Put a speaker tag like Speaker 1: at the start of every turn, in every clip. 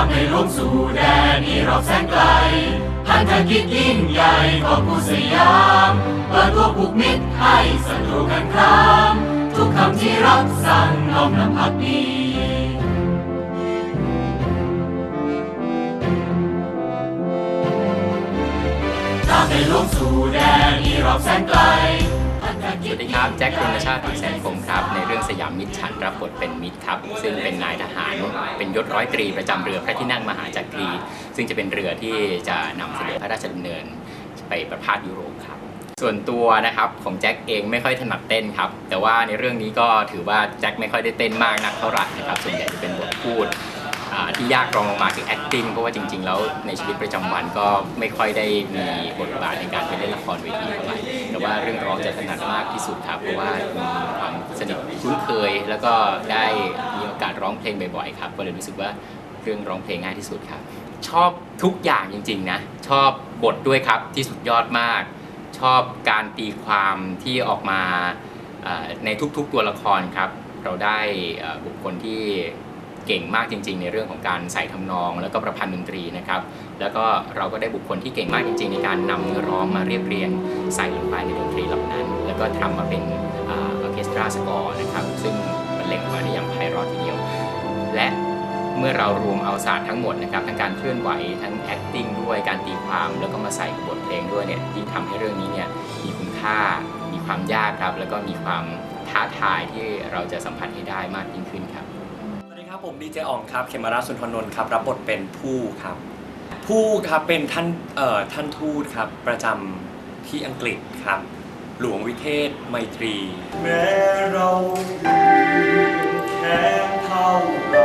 Speaker 1: จากในหลวงสู่แดนอีรอบแสนไกลพันธกิจยิ่งใหญ่ของผู้สยามเปิดตัวผูกมิตรให้ศัตรูกันคราม ทุกคำที่รับสั่งน้อมนำพักดีจากในหลวงสู่แดนอีรอบแสนไกล
Speaker 2: ครับแจ็ครณชาติแสนคมครับ ในเรื่องสยามมิตรฉันรับบทเป็นมิตรครับ ซึ่งเป็นนายทหารเป็นยศร้อยตรีประจำเรือพระที่นั่งมหาจักรี ซึ่งจะเป็นเรือที่จะนำเสด็จพระราชดำเนินไปประพาสยุโรปครับ ส่วนตัวนะครับของแจ็คเองไม่ค่อยถนัดเต้นครับ แต่ว่าในเรื่องนี้ก็ถือว่าแจ็คไม่ค่อยได้เต้นมากนักเท่าไหร่นะครับส่วนใหญ่จะเป็นบทพูดที่ยากรองลงมาคือ acting เพราะว่าจริง ๆ แล้วในชีวิตประจำวันก็ไม่ค่อยได้มีบทบาทในการไปเล่นละครเวทีเท่าไหร่ แต่ว่าเรื่องร้องจะถนัดมากที่สุดครับเพราะว่ามีความสนิทคุ้นเคย แล้วก็ได้มีโอกาสร้องเพลงบ่อยๆครับก็เลยรู้สึกว่าเรื่องร้องเพลงง่ายที่สุดครับ ชอบทุกอย่างจริงๆนะชอบบทด้วยครับที่สุดยอดมาก ชอบการตีความที่ออกมาในทุกๆตัวละครครับ เราได้บุคคลที่ เก่งมากจริง ๆ ในเรื่องของการใส่ทำนอง แล้วก็ประพันธ์ดนตรีนะครับ แล้วก็เราก็ได้บุคคลที่เก่งมากจริง ๆ ในการนำเนื้อร้องมาเรียบเรียงใส่ลงไปในดนตรีเหล่านั้น แล้วก็ทำมาเป็นออเคสตราสกอร์นะครับ ซึ่งบรรเลงออกมาได้อย่างไพเราะทีเดียว และเมื่อเรารวมเอาศาสตร์ทั้งหมดนะครับทั้งการเคลื่อนไหวทั้ง acting ด้วยการตีความ แล้วก็มาใส่บบทเพลงด้วยเนี่ยยิ่งทำให้เรื่องนี้เนี่ยมีคุณค่า มีความยากครับ แล้วก็มีความท้าทายที่เราจะสัมผัสให้ได้มากยิ่งขึ้น ครับ
Speaker 3: สวัสดีครับผมดีเจอ่องครับเขมราชสุนทรนนท์ครับรับบทเป็นผู้ครับ ผู้ครับเป็นท่านเอ่อท่านทูตครับประจำที่อังกฤษครับ หลวงวิเทศไมตรี
Speaker 4: แม้เราแค่เท่าไร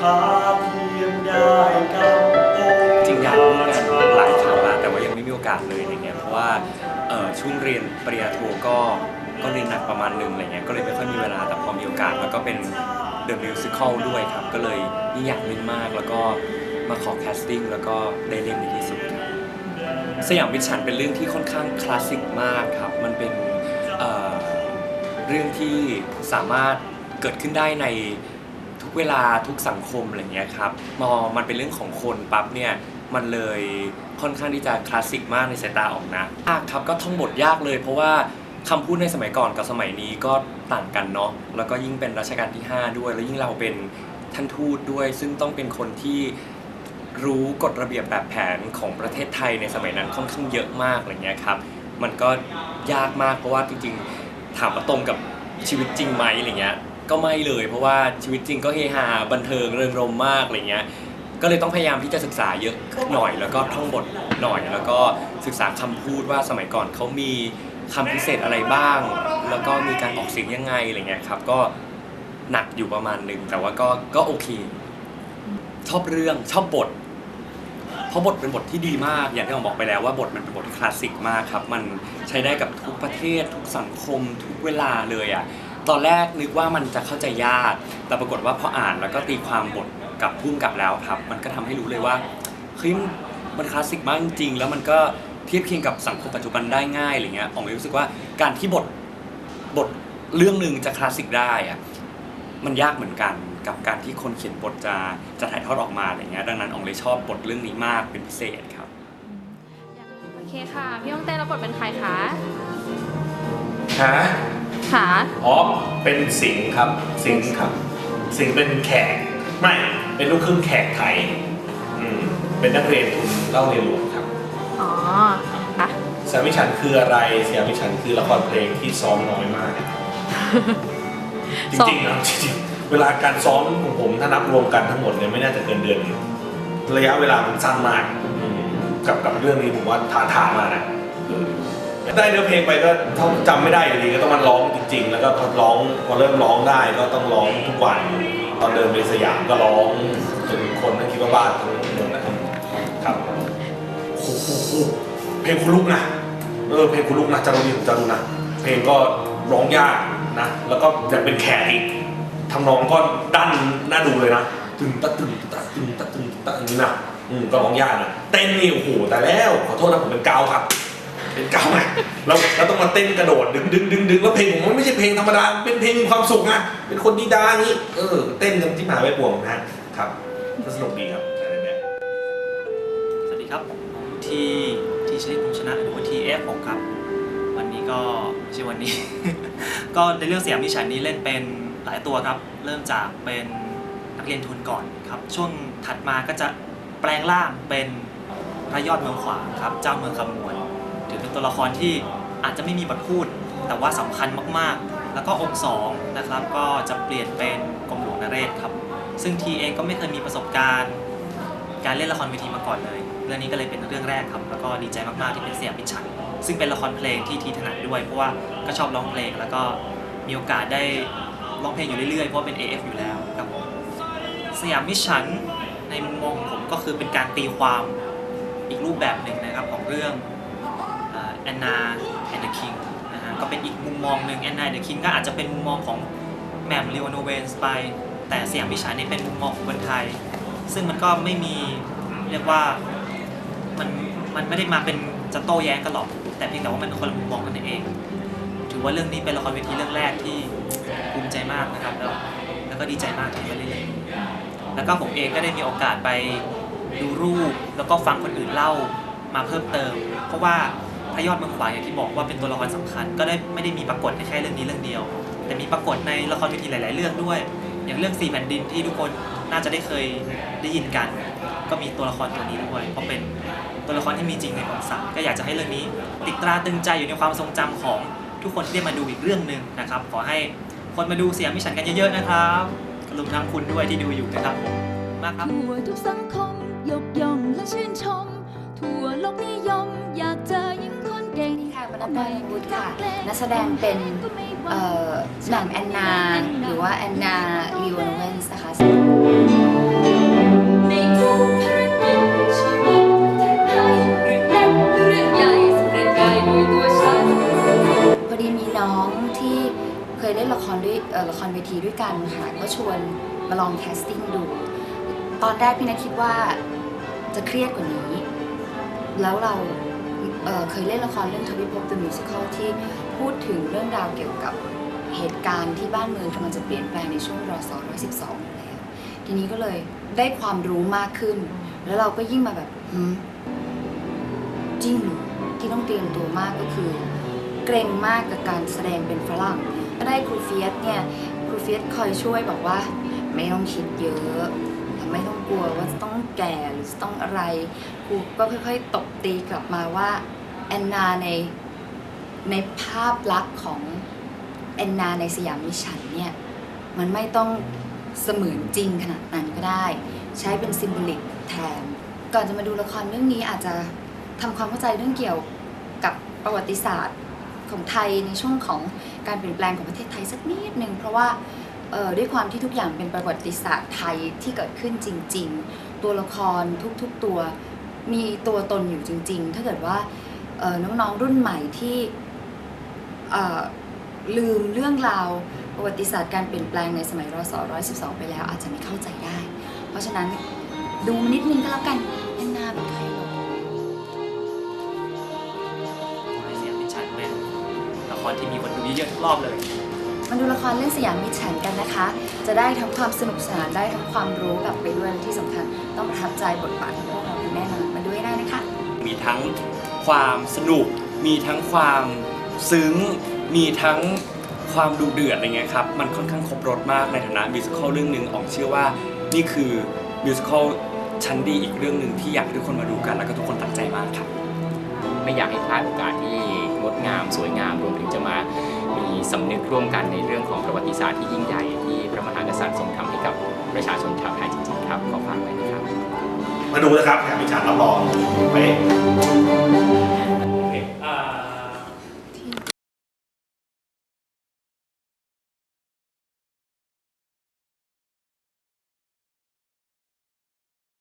Speaker 4: หาเพียงได้กับองค์
Speaker 3: จริงอยากร่วมงานหลายครั้งแล้วแต่ว่ายังไม่มีโอกาสเลยอะไรเงี้ยเพราะว่าเอ่อช่วงเรียนปริญญาโทก็ก็เรียนหนักประมาณหนึงอะไรเงี้ยก็เลยไม่ค่อยมีเวลาแต่พอมีโอกาสแล้วก็เป็น เดอะมิวสิคลด้วยครับ ก็เลยยิ่งอยากเล่นมากแล้วก็มาขอแคสติ้งแล้วก็ได้เล่นในที่สุดครับสยามวิชันเป็นเรื่องที่ค่อนข้างคลาสสิกมากครับ มันเป็นเเรื่องที่สามารถเกิดขึ้นได้ในทุกเวลาทุกสังคมอะไรเงี้ยครับมอมันเป็นเรื่องของคนปั๊บเนี่ยมันเลยค่อนข้างที่จะคลาสสิกมากในสายตาออกนะยากครับก็ท่องบทยากเลยเพราะว่า คำพูดในสมัยก่อนกับสมัยนี้ก็ต่างกันเนาะแล้วก็ยิ่งเป็นรัชกาลที่ 5 ด้วย แล้วยิ่งเราเป็นท่านทูตด้วย ซึ่งต้องเป็นคนที่รู้กฎระเบียบแบบแผนของประเทศไทยในสมัยนั้นค่อนข้างเยอะมากอะไรเงี้ยครับ มันก็ยากมากเพราะว่าจริงๆ ถามว่าตรงกับชีวิตจริงไหมอะไรเงี้ย ก็ไม่เลย เพราะว่าชีวิตจริงก็เฮฮาบันเทิงเริงรมมากอะไรเงี้ย ก็เลยต้องพยายามที่จะศึกษาเยอะหน่อย แล้วก็ท่องบทหน่อย แล้วก็ศึกษาคำพูดว่าสมัยก่อนเขามี คำพิเศษอะไรบ้าง แล้วก็มีการออกเสียงยังไงอะไรเงี้ยครับ ก็หนักอยู่ประมาณหนึ่งแต่ว่าก็ก็โอเค ชอบเรื่องชอบบท เพราะบทเป็นบทที่ดีมาก อย่างที่ผมบอกไปแล้วว่าบทมันเป็นบทที่คลาสสิกมากครับ มันใช้ได้กับทุกประเทศ ทุกสังคม ทุกเวลาเลยอะตอนแรกนึกว่ามันจะเข้าใจยาก แต่ปรากฏว่าพออ่านแล้วก็ตีความบทกับพุ่มกับแล้วครับ มันก็ทำให้รู้เลยว่าเฮ้ยมันมันคลาสสิกมากจริงๆแล้วมันก็ เทียบเคียงกับสังคมปัจจุบันได้ง่ายอะไรเงี้ยผมเลยรู้สึกว่าการที่บทบทเรื่องหนึ่งจะคลาสสิกได้อะมันยากเหมือนกันกับการที่คนเขียนบทจะจะถ่ายทอดออกมาอะไรเงี้ยดังนั้นอองเลยชอบบทเรื่องนี้มากเป็นพิเศษครับ
Speaker 5: โอเคค่ะพี่ฮ่องเต้รับบทเป็นใครคะ
Speaker 6: ฮะ
Speaker 5: ค่ะ
Speaker 6: อ๋อเป็นสิงห์ครับสิงห์ครับ สิงห์เป็นแขกไม่เป็นลูกครึ่งแขกไทยอืมเป็นนักเรียนทุนเล่าเรียนหลวง ครับ
Speaker 5: อ๋อค่ะ
Speaker 6: สยามวิชันคืออะไรสยามวิชันคือละครเพลงที่ซ้อมน้อยมากจ
Speaker 5: ซ้อม
Speaker 6: ริงๆนะจริงๆเวลาการซ้อมของผมถ้านับรวมกันทั้งหมดเนี่ยไม่น่าจะเกินเดือนหนึ่งระยะเวลามันสั้นมากอืมกับกับเรื่องนี้ผมว่าท้าทายมากนะเออได้เนื้อเพลงไปก็ถ้าจำไม่ได้อยู่ดีก็ต้องมาร้องจริง ๆ แล้วก็พอร้องพอเริ่มร้องได้ก็ต้องร้องทุกวัน ตอนเดินไปสยามก็ร้องจนคนทั้งคิดว่าบ้าทั้งเมืองนะครับครับโอ้โห เพลงคุณลุกนะเออเพลงคุณลุกนะจำดูดิผมจำดูนะเพลงก็ร้องยากนะแล้วก็จะเป็นแขกอีกทำนองก็ดันน่าดูเลยนะตึงตะตึงตะตึงตะตึงตะอย่างนี้นะอืมก็ร้องยากนะเต้นนี่โอ้โหแต่แล้วขอโทษนะผมเป็นเกาครับ เป็นเกาไงแล้วแล้วต้องมาเต้นกระโดดดึงดึงดึงดึงแล้วเพลงผมมันไม่ใช่เพลงธรรมดาเป็นเพลงมีความสุขนะเป็นคนดีดาอย่างนี้เออเต้นกันที่มหาไปป่วงนะครับสนุกดีครับ
Speaker 7: สวัสดีครับผมที่ ทีชลิตพงษ์ชนะหรือว่าทีเอฟผมครับ วันนี้ก็ไม่ใช่วันนี้ ก็ในเรื่องสยามนิฉันนี้เล่นเป็นหลายตัวครับ เริ่มจากเป็นนักเรียนทุนก่อนครับ ช่วงถัดมาก็จะแปลงร่างเป็นพระยอดเมืองขวางครับ เจ้าเมืองคำมวลถือเป็นตัวละครที่อาจจะไม่มีบทพูด แต่ว่าสำคัญมากๆ แล้วก็องค์สองนะครับ ก็จะเปลี่ยนเป็นกรมหลวงนเรศครับ ซึ่งทีเองก็ไม่เคยมีประสบการณ์ การเล่นละครเวทีมาก่อนเลย เรื่องนี้ก็เลยเป็นเรื่องแรกครับ แล้วก็ดีใจมากๆที่เป็นสยามพิชันซึ่งเป็นละครเพลงที่ทีถนัดด้วย เพราะว่าก็ชอบร้องเพลง แล้วก็มีโอกาสได้ร้องเพลงอยู่เรื่อยๆ เพราะเป็น AF อยู่แล้วครับผมสยามมิชชันในมุมมองของผมก็คือเป็นการตีความอีกรูปแบบหนึ่งนะครับของเรื่องแอนนาแอนเดอร์คิงนะฮะก็เป็นอีกมุมมองหนึ่งแอนนาแอนเดอร์คิงก็อาจจะเป็นมุมมองของแหม่มเลวโนเวนส์ไป แต่สยามมิชชันนี่เป็นมุมมองของคนไทย ซึ่งมันก็ไม่มีเรียกว่า มันมันไม่ได้มาเป็นจะโต้แย้งกันหรอก แต่เพียงแต่ว่ามันเป็นคนละมุมมองกันเอง ถือว่าเรื่องนี้เป็นละครเวทีเรื่องแรกที่ภูมิใจมากนะครับ แล้วแล้วก็ดีใจมากที่ได้เล่นแล้วก็ผมเองก็ได้มีโอกาสไปดูรูปแล้วก็ฟังคนอื่นเล่ามาเพิ่มเติม เพราะว่าพระยอดเมืองขวางอย่างที่บอกว่าเป็นตัวละครสำคัญ ก็ได้ไม่ได้มีปรากฏในแค่เรื่องนี้เรื่องเดียว แต่มีปรากฏในละครเวทีหลาย ๆ เรื่องด้วย อย่างเรื่องสี่แผ่นดินที่ทุกคนน่าจะได้เคยได้ยินกัน ก็มีตัวละครตัวนี้ด้วย เพราะเป็นตัวละครที่มีจริงในประวัติศาสตร์ก็อยากจะให้เรื่องนี้ติดตราตรึงใจอยู่ในความทรงจำของทุกคนที่ได้มาดูอีกเรื่องหนึ่งนะครับ ขอให้คนมาดูเสียงมิชันกันเยอะๆนะครับรวมทั้งคุณด้วยที่ดูอยู่นะครับผมมากครับ
Speaker 8: ทั่วทุกสังคมยกย่องและชื่นชม ทั่วโลกนิยม อยากเจอยิ่งคนเก่ง
Speaker 9: ค่ะวรรณพรบุตรค่ะนักแสดงเป็นเอ่อแหม่มแอนนา หรือว่าแอนนาลีโอนเวนส์นะคะ พอดีมีน้องที่เคยเล่นละครด้วยเอ่อละครเวทีด้วยกันค่ะก็ชวนมาลองแคสติ้งดู ตอนแรกพี่นัทคิดว่าจะเครียดกว่านี้ แล้วเราเอ่อเคยเล่นละครเรื่องทวิภพ The Musical ที่พูดถึงเรื่องราวเกี่ยวกับเหตุการณ์ที่บ้านเมืองกำลังจะเปลี่ยนแปลงในช่วงรศ112อยู่แล้ว ทีนี้ก็เลยได้ความรู้มากขึ้น แล้วเราก็ยิ่งมาแบบหืมจริงเหรอที่ต้องเตรียมตัวมากก็คือ เกรงมากกับการแสดงเป็นฝรั่งก็ได้ครูเฟียสเนี่ยครูเฟียสคอยช่วยบอกว่า ไม่ต้องคิดเยอะและไม่ต้องกลัวว่าจะต้องแก่หรือจะต้องอะไรครูก็ค่อยๆตบตีกลับมาว่าแอนนาในในภาพลักษณ์ของแอนนาในสยามมิชชันเนี่ยมันไม่ต้อง เสมือนจริงขนาดนั้นก็ได้ ใช้เป็นซิมโบลิกแทน ก่อนจะมาดูละครเรื่องนี้อาจจะทำความเข้าใจเรื่องเกี่ยวกับประวัติศาสตร์ของไทยในช่วงของการเปลี่ยนแปลงของประเทศไทยสักนิดหนึ่งเพราะว่าด้วยความที่ทุกอย่างเป็นประวัติศาสตร์ไทยที่เกิดขึ้นจริง ๆ ตัวละครทุกๆตัวมีตัวตนอยู่จริง ๆ ถ้าเกิดว่าน้องๆรุ่นใหม่ที่ลืมเรื่องราว ประวัติศาสตร์การเปลี่ยนแปลงในสมัยรศ112 ไปแล้ว อาจจะไม่เข้าใจได้ เพราะฉะนั้นดูนิดนึงก็แล้วกันแอนนาเป็นใครหรอ
Speaker 7: ในสยามมิชชันเป็นละครที่มีคนดูเยอะๆทุกรอบเลย
Speaker 9: มาดูละครเรื่องสยามมิตรฉันกันนะคะ จะได้ทั้งความสนุกสนานได้ทั้งความรู้กลับไปด้วยและที่สำคัญ ต้องประทับใจบทบาทของพวกเราอย่างแน่นอนมาดูให้ได้นะคะ
Speaker 3: มีทั้งความสนุก มีทั้งความซึ้ง มีทั้ง ความดูเดือดอะไรเงี้ยครับ มันค่อนข้างครบรถมากในฐานะมิวสิควลเรื่องหนึ่งออกเชื่อว่านี่คือมิวสิควลชั้นดีอีกเรื่องหนึ่งที่อยากให้ทุกคนมาดูกัน แล้วก็ทุกคนตั้งใจมากครับ
Speaker 2: ไม่อยากให้พลาดโอกาสที่งดงาม สวยงามรวมถึงจะมามีสำนึกร่วมกันในเรื่องของประวัติศาสตร์ที่ยิ่งใหญ่ที่พระมหากษัตริย์ทรงทำให้กับประชาชนชาวไทยจริงๆครับขอฝากไว้นะครับ
Speaker 6: มาดูนะครับแถมพิชารับรองเป๊ะ